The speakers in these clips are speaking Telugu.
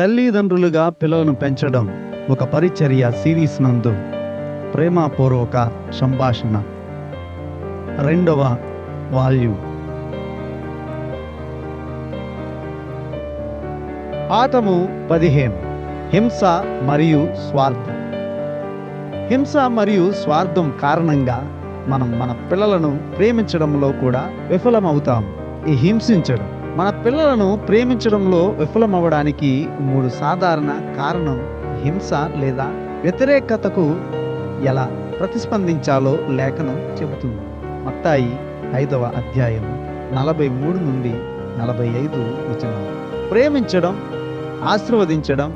తల్లిదండ్రులుగా పిల్లలను పెంచడం ఒక పరిచర్య సిరీస్ నందు. ప్రేమపూర్వక సంభాషణ. రెండవ వాల్యూ పాఠము పదిహేను. హింస మరియు స్వార్థం. హింస మరియు స్వార్థం కారణంగా మనం మన పిల్లలను ప్రేమించడంలో కూడా విఫలమవుతాం ఈ హింసించడం మన పిల్లలను ప్రేమించడంలో విఫలమవ్వడానికి మూడు సాధారణ కారణం హింస లేదా వ్యతిరేకతకు ఎలా ప్రతిస్పందించాలో లేఖనం చెబుతుంది. మత్తాయి ఐదవ అధ్యాయం నలభై మూడు నుండి నలభై ఐదు వచనం ప్రేమించడం ఆశీర్వదించడం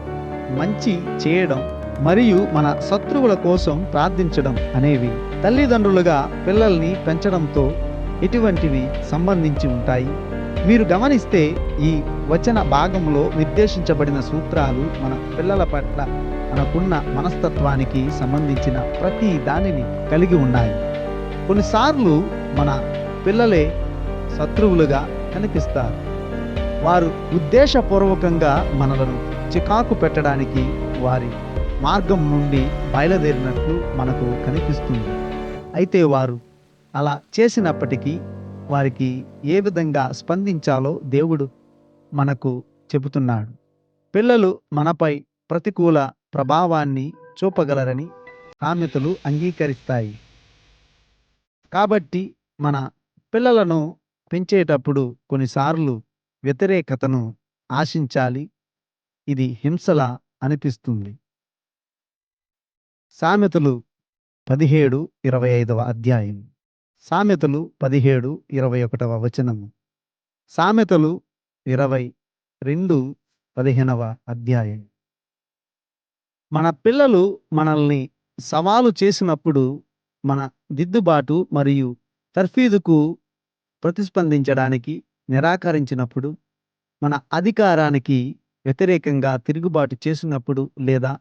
మంచి చేయడం మరియు మన శత్రువుల కోసం ప్రార్థించడం అనేవి తల్లిదండ్రులుగా పిల్లల్ని పెంచడంతో ఇటువంటివి సంబంధించి ఉంటాయి. మీరు గమనిస్తే ఈ వచన భాగంలో నిర్దేశించబడిన సూత్రాలు మన పిల్లల పట్ల మనకున్న మనస్తత్వానికి సంబంధించిన ప్రతి దానిని కలిగి ఉన్నాయి. కొన్నిసార్లు మన పిల్లలే శత్రువులుగా కనిపిస్తారు. వారు ఉద్దేశపూర్వకంగా మనలను చికాకు పెట్టడానికి వారి మార్గం నుండి బయలుదేరినట్లు మనకు కనిపిస్తుంది. అయితే వారు అలా చేసినప్పటికీ వారికి ఏ విధంగా స్పందించాలో దేవుడు మనకు చెబుతున్నాడు. పిల్లలు మనపై ప్రతికూల ప్రభావాన్ని చూపగలరని సామెతలు అంగీకరిస్తాయి. కాబట్టి మన పిల్లలను పెంచేటప్పుడు కొన్నిసార్లు వ్యతిరేకతను ఆశించాలి. ఇది హింసలా అనిపిస్తుంది. సామెతలు పదిహేడు ఇరవై ఐదవ అధ్యాయం. సామెతలు పదిహేడు ఇరవై ఒకటవ వచనము. సామెతలు ఇరవై రెండు పదిహేనవ అధ్యాయం. మన పిల్లలు మనల్ని సవాలు చేసినప్పుడు మన దిద్దుబాటు మరియు తర్ఫీదుకు ప్రతిస్పందించడానికి నిరాకరించినప్పుడు మన అధికారానికి వ్యతిరేకంగా తిరుగుబాటు చేసినప్పుడు లేదా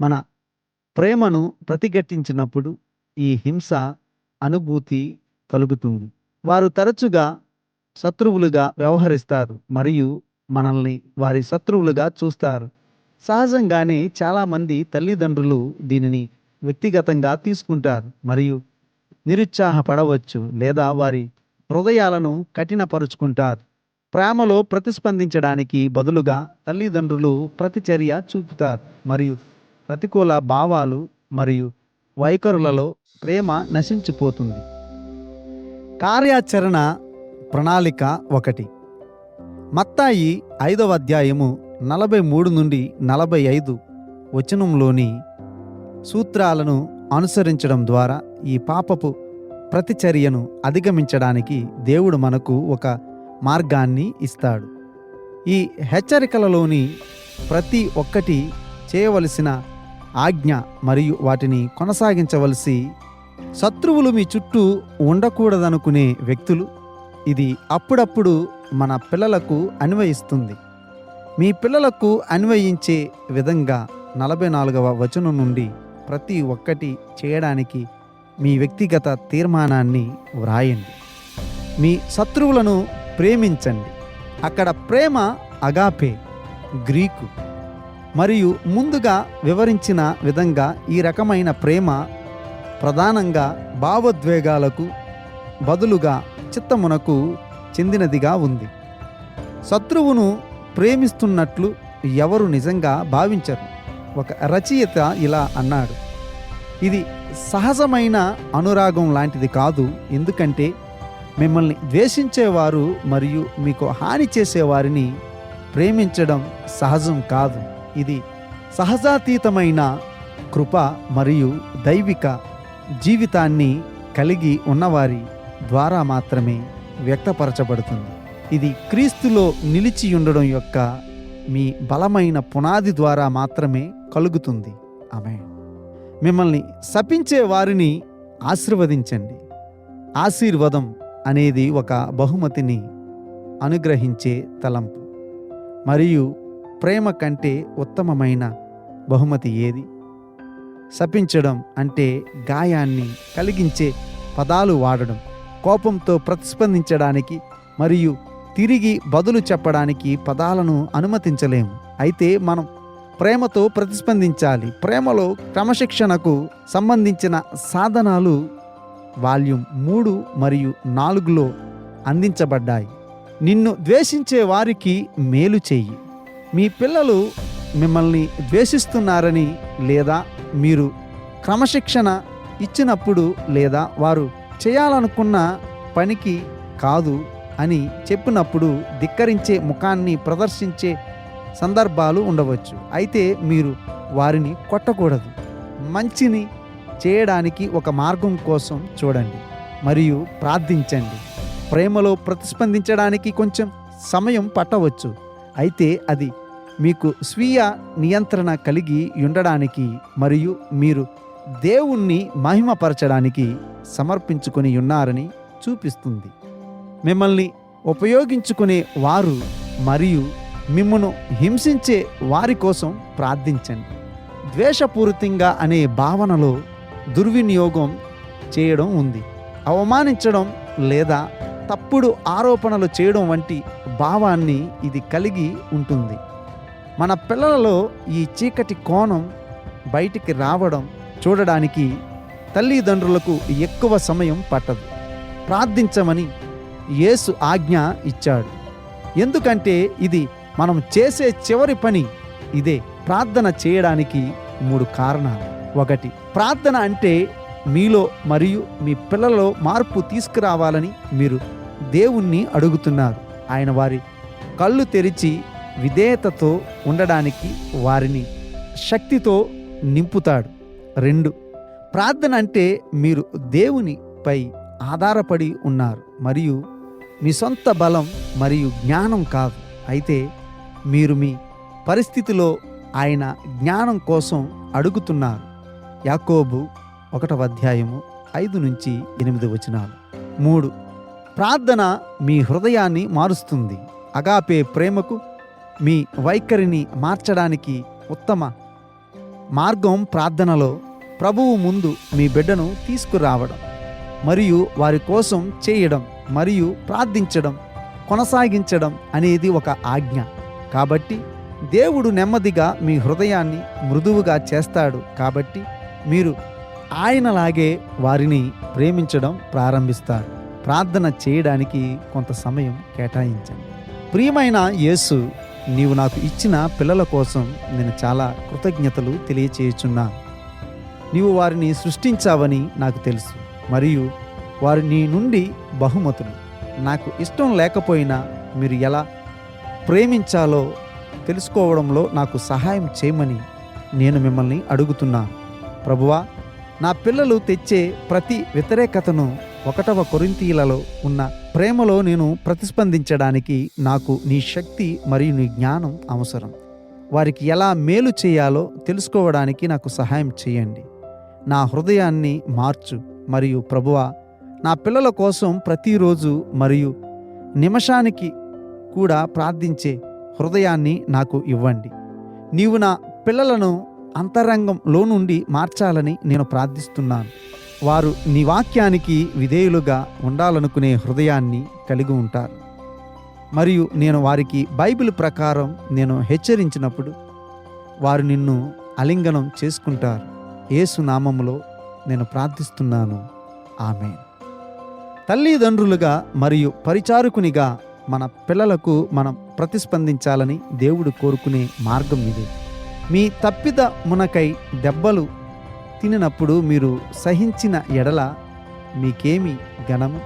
మన ప్రేమను ప్రతిఘటించినప్పుడు ఈ హింస అనుభూతి కలుగుతుంది. వారు తరచుగా శత్రువులుగా వ్యవహరిస్తారు మరియు మనల్ని వారి శత్రువులుగా చూస్తారు. సహజంగానే చాలామంది తల్లిదండ్రులు దీనిని వ్యక్తిగతంగా తీసుకుంటారు మరియు నిరుత్సాహపడవచ్చు లేదా వారి హృదయాలను కఠినపరుచుకుంటారు. ప్రేమలో ప్రతిస్పందించడానికి బదులుగా తల్లిదండ్రులు ప్రతిచర్య చూపుతారు మరియు ప్రతికూల భావాలు మరియు వైఖరులలో ప్రేమ నశించిపోతుంది. కార్యాచరణ ప్రణాళిక ఒకటి. మత్తాయి ఐదవ అధ్యాయము నలభై మూడు నుండి నలభై ఐదు వచనంలోని సూత్రాలను అనుసరించడం ద్వారా ఈ పాపపు ప్రతిచర్యను అధిగమించడానికి దేవుడు మనకు ఒక మార్గాన్ని ఇస్తాడు. ఈ హెచ్చరికలలోని ప్రతి ఒక్కటి చేయవలసిన ఆజ్ఞ మరియు వాటిని కొనసాగించవలసి శత్రువులు మీ చుట్టూ ఉండకూడదనుకునే వ్యక్తులు. ఇది అప్పుడప్పుడు మన పిల్లలకు అన్వయిస్తుంది. మీ పిల్లలకు అన్వయించే విధంగా నలభై నాలుగవ వచనం నుండి ప్రతి ఒక్కటి చేయడానికి మీ వ్యక్తిగత తీర్మానాన్ని వ్రాయండి. మీ శత్రువులను ప్రేమించండి. అక్కడ ప్రేమ అగాపే గ్రీకు. మరియు ముందుగా వివరించిన విధంగా ఈ రకమైన ప్రేమ ప్రధానంగా భావోద్వేగాలకు బదులుగా చిత్తమునకు చెందినదిగా ఉంది. శత్రువును ప్రేమిస్తున్నట్లు ఎవరు నిజంగా భావించరు. ఒక రచయిత ఇలా అన్నాడు ఇది సహజమైన అనురాగం లాంటిది కాదు. ఎందుకంటే మిమ్మల్ని ద్వేషించేవారు మరియు మీకు హాని చేసేవారిని ప్రేమించడం సహజం కాదు. ఇది సహజాతీతమైన కృప మరియు దైవిక జీవితాన్ని కలిగి ఉన్నవారి ద్వారా మాత్రమే వ్యక్తపరచబడుతుంది. ఇది క్రీస్తులో నిలిచి ఉండడం యొక్క మీ బలమైన పునాది ద్వారా మాత్రమే కలుగుతుంది. ఆమె మిమ్మల్ని శపించే వారిని ఆశీర్వదించండి. ఆశీర్వాదం అనేది ఒక బహుమతిని అనుగ్రహించే తలంపు. మరియు ప్రేమ కంటే ఉత్తమమైన బహుమతి ఏది? శపించడం అంటే గాయాన్ని కలిగించే పదాలు వాడడం. కోపంతో ప్రతిస్పందించడానికి మరియు తిరిగి బదులు చెప్పడానికి పదాలను అనుమతించలేము. అయితే మనం ప్రేమతో ప్రతిస్పందించాలి. ప్రేమలో క్రమశిక్షణకు సంబంధించిన సాధనాలు వాల్యూమ్ మూడు మరియు నాలుగులో అందించబడ్డాయి. నిన్ను ద్వేషించే వారికి మేలు చెయ్యి. మీ పిల్లలు మిమ్మల్ని ద్వేషిస్తున్నారని లేదా మీరు క్రమశిక్షణ ఇచ్చినప్పుడు లేదా వారు చేయాలనుకున్న పనికి కాదు అని చెప్పినప్పుడు ధిక్కరించే ముఖాన్ని ప్రదర్శించే సందర్భాలు ఉండవచ్చు. అయితే మీరు వారిని కొట్టకూడదు. మంచిని చేయడానికి ఒక మార్గం కోసం చూడండి మరియు ప్రార్థించండి. ప్రేమలో ప్రతిస్పందించడానికి కొంచెం సమయం పట్టవచ్చు. అయితే అది మీకు స్వీయ నియంత్రణ కలిగి ఉండడానికి మరియు మీరు దేవుణ్ణి మహిమపరచడానికి సమర్పించుకొని ఉన్నారని చూపిస్తుంది. మిమ్మల్ని ఉపయోగించుకునే వారు మరియు మిమ్మను హింసించే వారి కోసం ప్రార్థించండి. ద్వేషపూరితంగా అనే భావనలో దుర్వినియోగం చేయడం ఉంది. అవమానించడం లేదా తప్పుడు ఆరోపణలు చేయడం వంటి భావాన్ని ఇది కలిగి ఉంటుంది. మన పిల్లలలో ఈ చీకటి కోణం బయటికి రావడం చూడడానికి తల్లిదండ్రులకు ఎక్కువ సమయం పట్టదు. ప్రార్థించమని యేసు ఆజ్ఞ ఇచ్చాడు. ఎందుకంటే ఇది మనం చేసే చివరి పని. ఇదే ప్రార్థన చేయడానికి మూడు కారణాలు. ఒకటి ప్రార్థన అంటే మీలో మరియు మీ పిల్లలలో మార్పు తీసుకురావాలని మీరు దేవుణ్ణి అడుగుతున్నారు. ఆయన వారి కళ్ళు తెరిచి విధేయతతో ఉండడానికి వారిని శక్తితో నింపుతాడు. రెండు ప్రార్థన అంటే మీరు దేవునిపై ఆధారపడి ఉన్నారు మరియు మీ సొంత బలం మరియు జ్ఞానం కాదు. అయితే మీరు మీ పరిస్థితిలో ఆయన జ్ఞానం కోసం అడుగుతున్నారు. యాకోబు ఒకటవ అధ్యాయము ఐదు నుంచి ఎనిమిది వచనాలు. మూడు ప్రార్థన మీ హృదయాన్ని మారుస్తుంది. అగాపే ప్రేమకు మీ వైఖరిని మార్చడానికి ఉత్తమ మార్గం ప్రార్థనలో ప్రభువు ముందు మీ బిడ్డను తీసుకురావడం మరియు వారి కోసం చేయడం మరియు ప్రార్థించడం కొనసాగించడం అనేది ఒక ఆజ్ఞ. కాబట్టి దేవుడు నెమ్మదిగా మీ హృదయాన్ని మృదువుగా చేస్తాడు. కాబట్టి మీరు ఆయనలాగే వారిని ప్రేమించడం ప్రారంభిస్తారు. ప్రార్థన చేయడానికి కొంత సమయం కేటాయించండి. ప్రియమైన యేసు నీవు నాకు ఇచ్చిన పిల్లల కోసం నేను చాలా కృతజ్ఞతలు తెలియచేయుచున్నా. నీవు వారిని సృష్టించావని నాకు తెలుసు మరియు వారు నీ నుండి బహుమతులు. నాకు ఇష్టం లేకపోయినా మీరు ఎలా ప్రేమించాలో తెలుసుకోవడంలో నాకు సహాయం చేయమని నేను మిమ్మల్ని అడుగుతున్నాను ప్రభువా నా పిల్లలు తెచ్చే ప్రతి వ్యతిరేకతను ఒకటవ కొరింతీలలో ఉన్న ప్రేమలో నేను ప్రతిస్పందించడానికి నాకు నీ శక్తి మరియు నీ జ్ఞానం అవసరం. వారికి ఎలా మేలు చేయాలో తెలుసుకోవడానికి నాకు సహాయం చేయండి. నా హృదయాన్ని మార్చు మరియు ప్రభువా నా పిల్లల కోసం ప్రతిరోజు మరియు నిమిషానికి కూడా ప్రార్థించే హృదయాన్ని నాకు ఇవ్వండి. నీవు నా పిల్లలను అంతరంగంలో నుండి మార్చాలని నేను ప్రార్థిస్తున్నాను. వారు నీ వాక్యానికి విధేయులుగా ఉండాలనుకునే హృదయాన్ని కలిగి ఉంటారు. మరియు నేను వారికి బైబిల్ ప్రకారం నేను హెచ్చరించినప్పుడు వారు నిన్ను అలింగనం చేసుకుంటారు. ఏసు నామములో నేను ప్రార్థిస్తున్నాను. ఆమె తల్లిదండ్రులుగా మరియు పరిచారకునిగా మన పిల్లలకు మనం ప్రతిస్పందించాలని దేవుడు కోరుకునే మార్గం ఇది. మీ తప్పిద మునకై దెబ్బలు తినినప్పుడు మీరు సహించిన ఎడల మీకేమి ఘనము?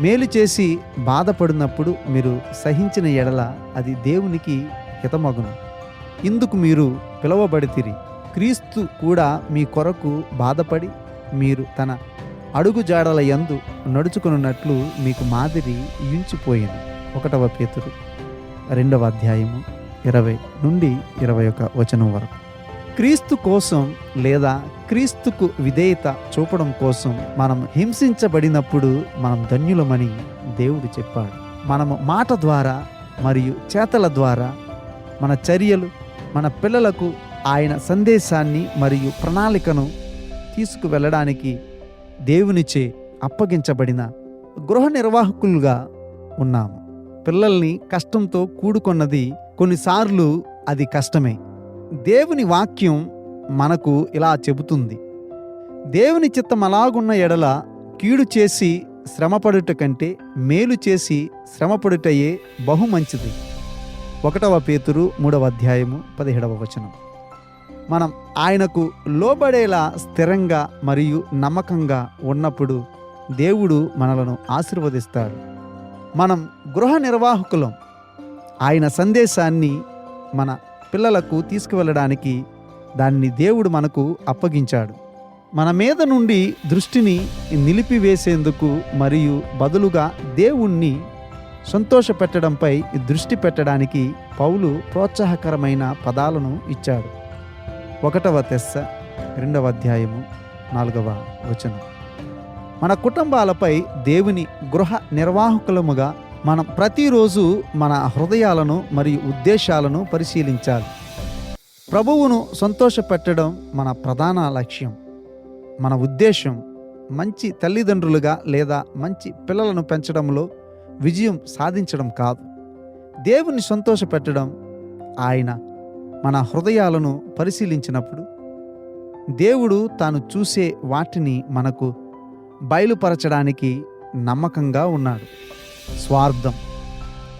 మేలు చేసి బాధపడినప్పుడు మీరు సహించిన ఎడల అది దేవునికి హితమగును. ఇందుకు మీరు పిలువబడితిరి. క్రీస్తు కూడా మీ కొరకు బాధపడి మీరు తన అడుగు జాడల యందు నడుచుకున్నట్లు మీకు మాదిరి ఇయించిపోయింది ఒకటవ పేతురు రెండవ అధ్యాయము ఇరవై నుండి ఇరవై ఒక వచనం వరకు. క్రీస్తు కోసం లేదా క్రీస్తుకు విధేయత చూపడం కోసం మనం హింసించబడినప్పుడు మనం ధన్యులమని దేవుడు చెప్పాడు. మనము మాట ద్వారా మరియు చేతల ద్వారా మన చర్యలు మన పిల్లలకు ఆయన సందేశాన్ని మరియు ప్రణాళికను తీసుకువెళ్ళడానికి దేవునిచే అప్పగించబడిన గృహ నిర్వాహకులుగా ఉన్నాము. పిల్లల్ని కష్టంతో కూడుకున్నది కొన్నిసార్లు అది కష్టమే. దేవుని వాక్యం మనకు ఇలా చెబుతుంది. దేవుని చిత్తం అలాగున్న ఎడల కీడు చేసి శ్రమపడుట కంటే మేలు చేసి శ్రమపడుటయే బహు మంచిది. ఒకటవ పేతురు మూడవ అధ్యాయము పదిహేడవ వచనం. మనం ఆయనకు లోబడేలా స్థిరంగా మరియు నమ్మకంగా ఉన్నప్పుడు దేవుడు మనలను ఆశీర్వదిస్తాడు. మనం గృహ నిర్వాహకులం. ఆయన సందేశాన్ని మన పిల్లలకు తీసుకువెళ్ళడానికి దాన్ని దేవుడు మనకు అప్పగించాడు. మన మీద నుండి దృష్టిని నిలిపివేసేందుకు మరియు బదులుగా దేవుణ్ణి సంతోషపెట్టడంపై దృష్టి పెట్టడానికి పౌలు ప్రోత్సాహకరమైన పదాలను ఇచ్చాడు. ఒకటవ తెస్స రెండవ అధ్యాయము నాలుగవ వచనం. మన కుటుంబాలపై దేవుని గృహ నిర్వాహకులముగా మనం ప్రతిరోజు మన హృదయాలను మరియు ఉద్దేశాలను పరిశీలించాలి. ప్రభువును సంతోషపెట్టడం మన ప్రధాన లక్ష్యం. మన ఉద్దేశం మంచి తల్లిదండ్రులుగా లేదా మంచి పిల్లలను పెంచడంలో విజయం సాధించడం కాదు. దేవుని సంతోషపెట్టడం ఆయన మన హృదయాలను పరిశీలించినప్పుడు దేవుడు తాను చూసే వాటిని మనకు బయలుపరచడానికి నమ్మకంగా ఉన్నాడు. స్వార్థం.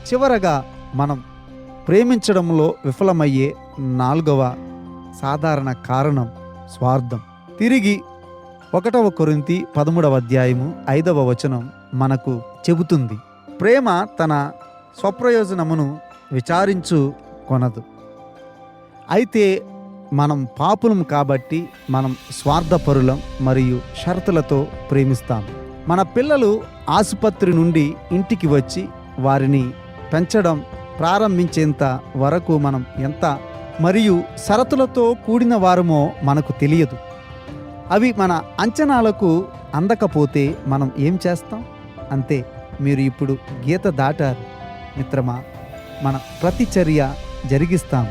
చివరగా మనం ప్రేమించడంలో విఫలమయ్యే నాలుగవ సాధారణ కారణం స్వార్థం. తిరిగి ఒకటవ కొరింతి పదమూడవ అధ్యాయము ఐదవ వచనం మనకు చెబుతుంది. ప్రేమ తన స్వప్రయోజనమును విచారించు కొనదు. అయితే మనం పాపులం కాబట్టి మనం స్వార్థపరులం మరియు షరతులతో ప్రేమిస్తాము మన పిల్లలు ఆసుపత్రి నుండి ఇంటికి వచ్చి వారిని పెంచడం ప్రారంభించేంత వరకు మనం ఎంత మరియు షరతులతో కూడిన వారమో మనకు తెలియదు. అవి మన అంచనాలకు అందకపోతే మనం ఏం చేస్తాం? అంతే మీరు ఇప్పుడు గీత దాటారు. మిత్రమా మన ప్రతిచర్య జరిగిస్తాం.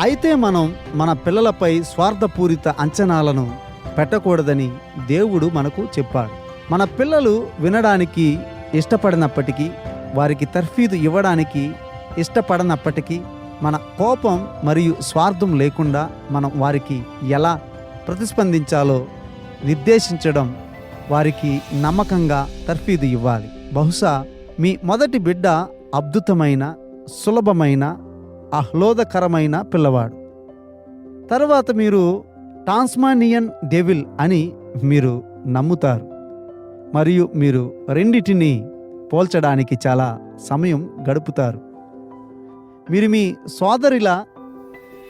అయితే మనం మన పిల్లలపై స్వార్థపూరిత అంచనాలను పెట్టకూడదని దేవుడు మనకు చెప్పాడు. మన పిల్లలు వినడానికి ఇష్టపడినప్పటికీ వారికి తర్ఫీదు ఇవ్వడానికి ఇష్టపడనప్పటికీ మన కోపం మరియు స్వార్థం లేకుండా మనం వారికి ఎలా ప్రతిస్పందించాలో నిర్దేశించడం వారికి నమ్మకంగా తర్ఫీదు ఇవ్వాలి. బహుశా మీ మొదటి బిడ్డ అద్భుతమైన సులభమైన ఆహ్లాదకరమైన పిల్లవాడు. తర్వాత మీరు టాన్స్మానియన్ డెవిల్ అని మీరు నమ్ముతారు. మరియు మీరు రెండిటిని పోల్చడానికి చాలా సమయం గడుపుతారు. మీరు మీ సోదరిలా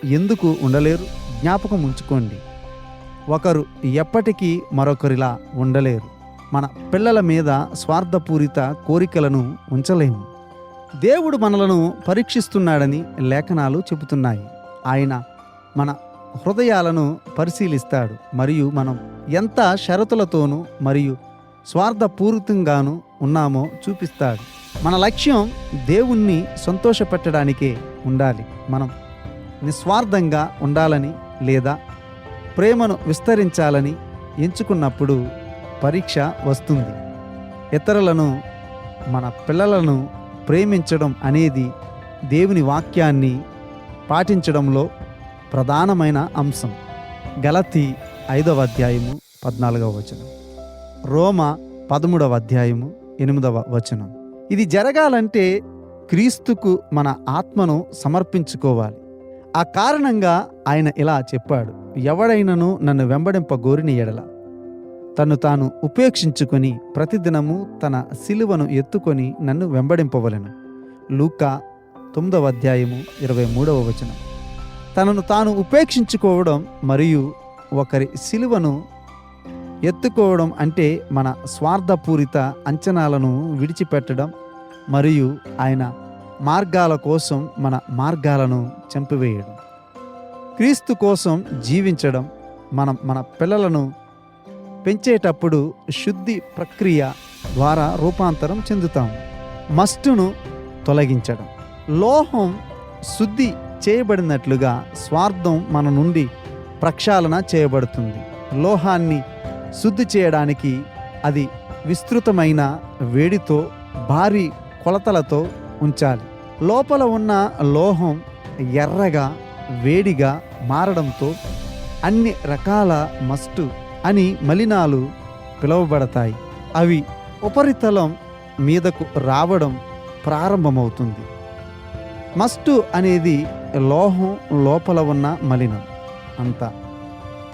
ఎందుకు ఉండలేరు? జ్ఞాపకం ఉంచుకోండి. ఒకరు ఎప్పటికీ మరొకరిలా ఉండలేరు. మన పిల్లల మీద స్వార్థపూరిత కోరికలను ఉంచలేము. దేవుడు మనలను పరీక్షిస్తున్నాడని లేఖనాలు చెబుతున్నాయి. ఆయన మన హృదయాలను పరిశీలిస్తాడు మరియు మనం ఎంత షరతులతోనూ మరియు స్వార్థపూరితంగాను ఉన్నామో చూపిస్తాడు. మన లక్ష్యం దేవుణ్ణి సంతోషపెట్టడానికే ఉండాలి. మనం నిస్వార్థంగా ఉండాలని లేదా ప్రేమను విస్తరించాలని ఎంచుకున్నప్పుడు పరీక్ష వస్తుంది. ఇతరులను మన పిల్లలను ప్రేమించడం అనేది దేవుని వాక్యాన్ని పాటించడంలో ప్రధానమైన అంశం. గలతి ఐదవ అధ్యాయము పద్నాలుగవ వచనం. రోమ పదమూడవ అధ్యాయము ఎనిమిదవ వచనం. ఇది జరగాలంటే క్రీస్తుకు మన ఆత్మను సమర్పించుకోవాలి. ఆ కారణంగా ఆయన ఇలా చెప్పాడు. ఎవడైనను నన్ను వెంబడింప గోరిని ఎడల. తను తాను ఉపేక్షించుకొని ప్రతిదినము తన సిలువను ఎత్తుకొని నన్ను వెంబడింపవలెను. లూకా తొమ్మిదవ అధ్యాయము ఇరవై మూడవ వచనం. తనను తాను ఉపేక్షించుకోవడం మరియు ఒకరి సిలువను ఎత్తుకోవడం అంటే మన స్వార్థపూరిత అంచనాలను విడిచిపెట్టడం మరియు ఆయన మార్గాల కోసం మన మార్గాలను చంపివేయడం. క్రీస్తు కోసం జీవించడం మనం మన పిల్లలను పెంచేటప్పుడు శుద్ధి ప్రక్రియ ద్వారా రూపాంతరం చెందుతాం. మస్టును తొలగించడం. లోహం శుద్ధి చేయబడినట్లుగా స్వార్థం మన నుండి ప్రక్షాళన చేయబడుతుంది. లోహాన్ని శుద్ధి చేయడానికి అది విస్తృతమైన వేడితో భారీ కొలతలతో ఉంచాలి. లోపల ఉన్న లోహం ఎర్రగా వేడిగా మారడంతో అన్ని రకాల మస్టు అని మలినాలు పిలువబడతాయి. అవి ఉపరితలం మీదకు రావడం ప్రారంభమవుతుంది. మస్టు అనేది లోహం లోపల ఉన్న మలినం అంతా.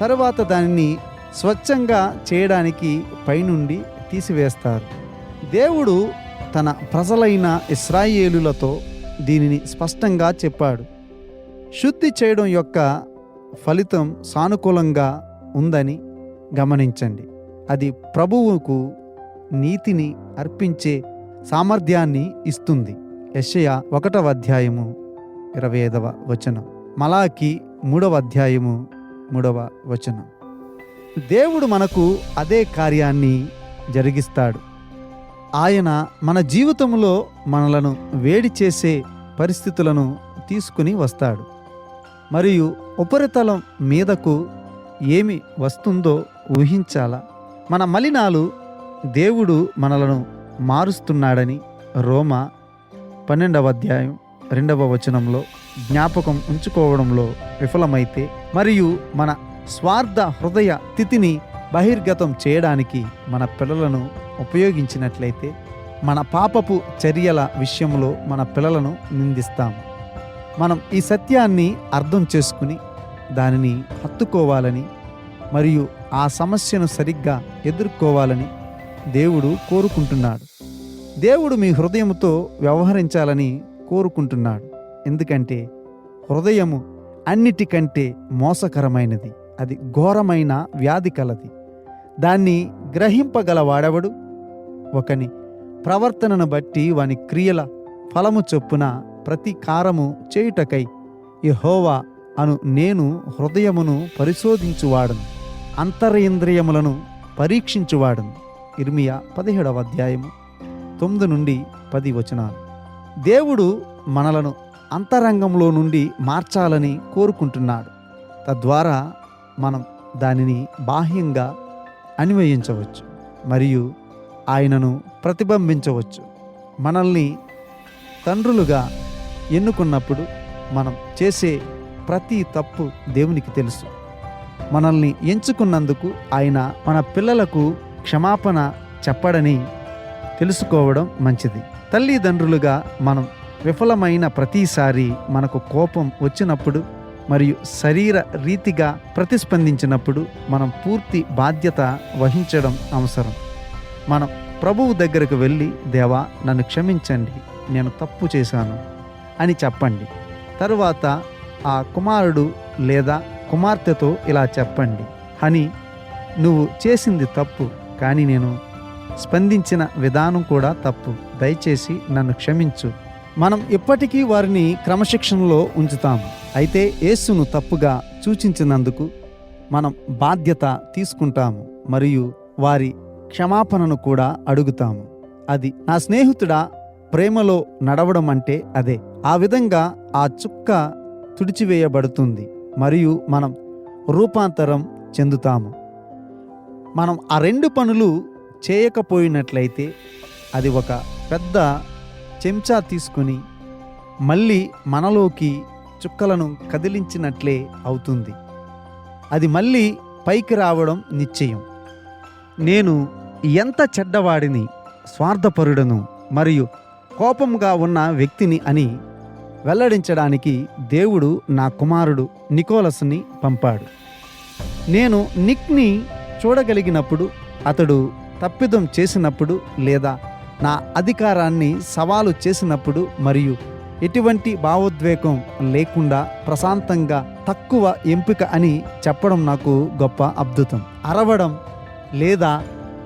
తరువాత దానిని స్వచ్ఛంగా చేయడానికి పైనుండి తీసివేస్తారు. దేవుడు తన ప్రజలైన ఇస్రాయేలులతో దీనిని స్పష్టంగా చెప్పాడు. శుద్ధి చేయడం యొక్క ఫలితం సానుకూలంగా ఉందని గమనించండి. అది ప్రభువుకు నీతిని అర్పించే సామర్థ్యాన్ని ఇస్తుంది. యశయ ఒకటవ అధ్యాయము ఇరవై ఐదవ వచనం. మలాకి మూడవ అధ్యాయము మూడవ వచనం. దేవుడు మనకు అదే కార్యాన్ని జరిగిస్తాడు. ఆయన మన జీవితంలో మనలను వేడి చేసే పరిస్థితులను తీసుకుని వస్తాడు. మరియు ఉపరితలం మీదకు ఏమి వస్తుందో ఊహించాలా. మన మలినాలు దేవుడు మనలను మారుస్తున్నాడని రోమ పన్నెండవ అధ్యాయం రెండవ వచనంలో జ్ఞాపకం ఉంచుకోవడంలో విఫలమైతే మరియు మన స్వార్థ హృదయ స్థితిని బహిర్గతం చేయడానికి మన పిల్లలను ఉపయోగించినట్లయితే మన పాపపు చర్యల విషయంలో మన పిల్లలను నిందిస్తాము మనం ఈ సత్యాన్ని అర్థం చేసుకుని దానిని హత్తుకోవాలని మరియు ఆ సమస్యను సరిగ్గా ఎదుర్కోవాలని దేవుడు కోరుకుంటున్నాడు. దేవుడు మీ హృదయముతో వ్యవహరించాలని కోరుకుంటున్నాడు. ఎందుకంటే హృదయము అన్నిటికంటే మోసకరమైనది. అది ఘోరమైన వ్యాధి కలది. దాన్ని గ్రహింపగలవాడెవడు? ఒకని ప్రవర్తనను బట్టి వాని క్రియల ఫలము చొప్పున ప్రతీకారము చేయుటకై యహోవా అను నేను హృదయమును పరిశోధించువాడను అంతరేంద్రియములను పరీక్షించువాడను. ఇర్మియా పదిహేడవ అధ్యాయము తొమ్మిది నుండి పది వచనాలు. దేవుడు మనలను అంతరంగంలో నుండి మార్చాలని కోరుకుంటున్నాడు. తద్వారా మనం దానిని బాహ్యంగా అన్వయించవచ్చు మరియు ఆయనను ప్రతిబింబించవచ్చు. మనల్ని తండ్రులుగా ఎన్నుకున్నప్పుడు మనం చేసే ప్రతి తప్పు దేవునికి తెలుసు. మనల్ని ఎంచుకున్నందుకు ఆయన మన పిల్లలకు క్షమాపణ చెప్పడని తెలుసుకోవడం మంచిది. తల్లిదండ్రులుగా మనం విఫలమైన ప్రతిసారి మనకు కోపం వచ్చినప్పుడు మరియు శరీర రీతిగా ప్రతిస్పందించినప్పుడు మనం పూర్తి బాధ్యత వహించడం అవసరం. మనం ప్రభువు దగ్గరకు వెళ్ళి దేవా నన్ను క్షమించండి నేను తప్పు చేశాను అని చెప్పండి. తరువాత ఆ కుమారుడు లేదా కుమార్తెతో ఇలా చెప్పండి అని నువ్వు చేసింది తప్పు కానీ నేను స్పందించిన విధానం కూడా తప్పు. దయచేసి నన్ను క్షమించు. మనం ఇప్పటికీ వారిని క్రమశిక్షణలో ఉంచుతాము. అయితే యేసును తప్పుగా సూచించినందుకు మనం బాధ్యత తీసుకుంటాము మరియు వారి క్షమాపణను కూడా అడుగుతాము. అది నా స్నేహితుడా ప్రేమలో నడవడం అంటే అదే. ఆ విధంగా ఆ చుక్క తుడిచివేయబడుతుంది మరియు మనం రూపాంతరం చెందుతాము. మనం ఆ రెండు పనులు చేయకపోయినట్లయితే అది ఒక పెద్ద చెంచా తీసుకుని మళ్ళీ మనలోకి చుక్కలను కదిలించినట్లే అవుతుంది. అది మళ్ళీ పైకి రావడం నిశ్చయం. నేను ఎంత చెడ్డవాడిని స్వార్థపరుడను మరియు కోపంగా ఉన్న వ్యక్తిని అని వెల్లడించడానికి దేవుడు నా కుమారుడు నికోలస్ని పంపాడు. నేను నిక్ని చూడగలిగినప్పుడు అతడు తప్పిదం చేసినప్పుడు లేదా నా అధికారాన్ని సవాలు చేసినప్పుడు మరియు ఎటువంటి భావోద్వేగం లేకుండా ప్రశాంతంగా తక్కువ ఎంపిక అని చెప్పడం నాకు గొప్ప అద్భుతం. అరవడం లేదా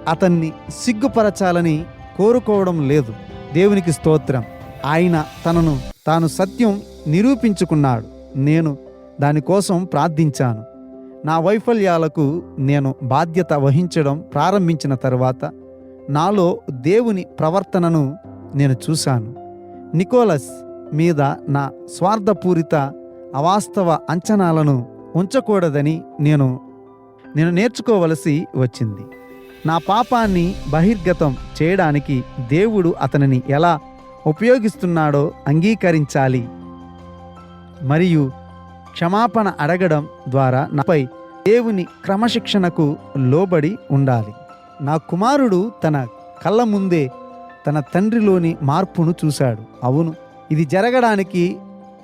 అతన్ని సిగ్గుపరచాలని కోరుకోవడం లేదు. దేవునికి స్తోత్రం. ఆయన తనను తాను సత్యం నిరూపించుకున్నాడు. నేను దానికోసం ప్రార్థించాను. నా వైఫల్యాలకు నేను బాధ్యత వహించడం ప్రారంభించిన తర్వాత నాలో దేవుని ప్రవర్తనను నేను చూశాను. నికోలస్ మీద నా స్వార్థపూరిత అవాస్తవ అంచనాలను ఉంచకూడదని నేను నేను నేర్చుకోవలసి వచ్చింది. నా పాపాన్ని బహిర్గతం చేయడానికి దేవుడు అతనిని ఎలా ఉపయోగిస్తున్నాడో అంగీకరించాలి. మరియు క్షమాపణ అడగడం ద్వారా నాపై దేవుని క్రమశిక్షణకు లోబడి ఉండాలి. నా కుమారుడు తన కళ్ళ ముందే తన తండ్రిలోని మార్పును చూశాడు. అవును ఇది జరగడానికి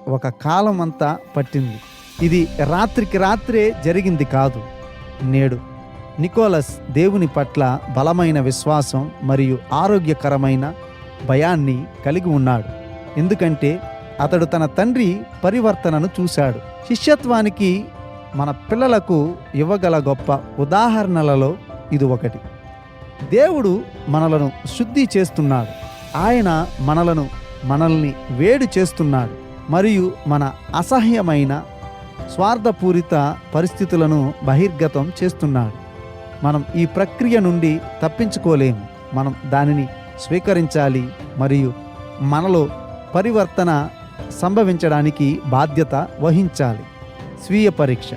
ఒక కాలం అంతా పట్టింది. ఇది రాత్రికి రాత్రే జరిగింది కాదు. నేడు నికోలస్ దేవుని పట్ల బలమైన విశ్వాసం మరియు ఆరోగ్యకరమైన భయాన్ని కలిగి ఉన్నాడు. ఎందుకంటే అతడు తన తండ్రి పరివర్తనను చూశాడు. శిష్యత్వానికి మన పిల్లలకు ఇవ్వగల గొప్ప ఉదాహరణలలో ఇది ఒకటి. దేవుడు మనలను శుద్ధి చేస్తున్నాడు. ఆయన మనలను మనల్ని వేడి చేస్తున్నాడు మరియు మన అసహ్యమైన స్వార్థపూరిత పరిస్థితులను బహిర్గతం చేస్తున్నాడు. మనం ఈ ప్రక్రియ నుండి తప్పించుకోలేము. మనం దానిని స్వీకరించాలి మరియు మనలో పరివర్తన సంభవించడానికి బాధ్యత వహించాలి. స్వీయ పరీక్ష.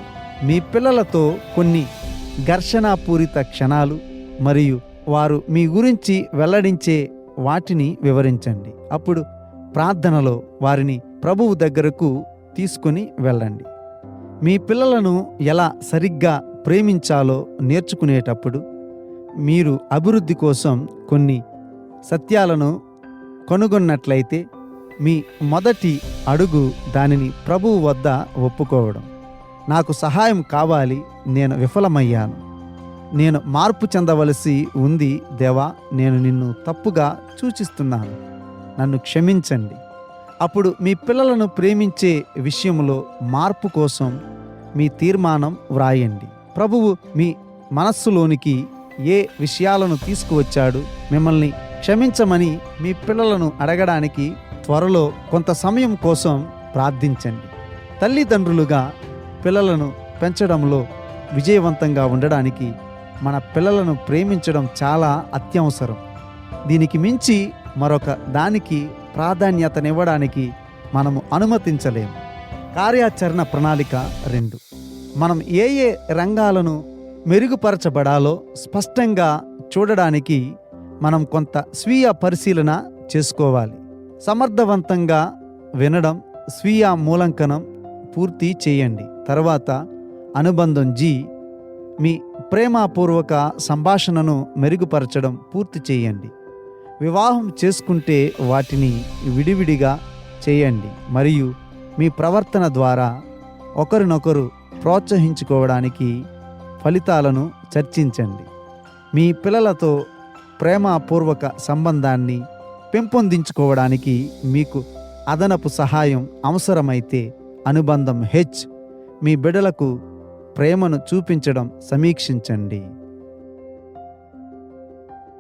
మీ పిల్లలతో కొన్ని ఘర్షణాపూరిత క్షణాలు మరియు వారు మీ గురించి వెల్లడించే వాటిని వివరించండి. అప్పుడు ప్రార్థనలో వారిని ప్రభువు దగ్గరకు తీసుకొని వెళ్ళండి. మీ పిల్లలను ఎలా సరిగ్గా ప్రేమించాలో నేర్చుకునేటప్పుడు మీరు అభివృద్ధి కోసం కొన్ని సత్యాలను కనుగొన్నట్లయితే మీ మొదటి అడుగు దానిని ప్రభువు వద్ద ఒప్పుకోవడం. నాకు సహాయం కావాలి నేను విఫలమయ్యాను. నేను మార్పు చెందవలసి ఉంది దేవా నేను నిన్ను తప్పుగా సూచిస్తున్నాను. నన్ను క్షమించండి. అప్పుడు మీ పిల్లలను ప్రేమించే విషయంలో మార్పు కోసం మీ తీర్మానం వ్రాయండి. ప్రభువు మీ మనస్సులోనికి ఏ విషయాలను తీసుకువచ్చాడు మిమ్మల్ని క్షమించమని మీ పిల్లలను అడగడానికి త్వరలో కొంత సమయం కోసం ప్రార్థించండి. తల్లిదండ్రులుగా పిల్లలను పెంచడంలో విజయవంతంగా ఉండడానికి మన పిల్లలను ప్రేమించడం చాలా అత్యవసరం. దీనికి మించి మరొక దానికి ప్రాధాన్యతనివ్వడానికి మనము అనుమతించలేము. కార్యాచరణ ప్రణాళిక రెండు. మనం ఏ ఏ రంగాలను మెరుగుపరచబడాలో స్పష్టంగా చూడడానికి మనం కొంత స్వీయ పరిశీలన చేసుకోవాలి. సమర్థవంతంగా వినడం స్వీయ మూలంకనం పూర్తి చేయండి. తర్వాత అనుబంధం జీ మీ ప్రేమపూర్వక సంభాషణను మెరుగుపరచడం పూర్తి చేయండి. వివాహం చేసుకుంటే వాటిని విడివిడిగా చేయండి మరియు మీ ప్రవర్తన ద్వారా ఒకరినొకరు ప్రోత్సహించుకోవడానికి ఫలితాలను చర్చించండి. మీ పిల్లలతో ప్రేమపూర్వక సంబంధాన్ని పెంపొందించుకోవడానికి మీకు అదనపు సహాయం అవసరమైతే అనుబంధం హెచ్ మీ బిడలకు ప్రేమను చూపించడం సమీక్షించండి.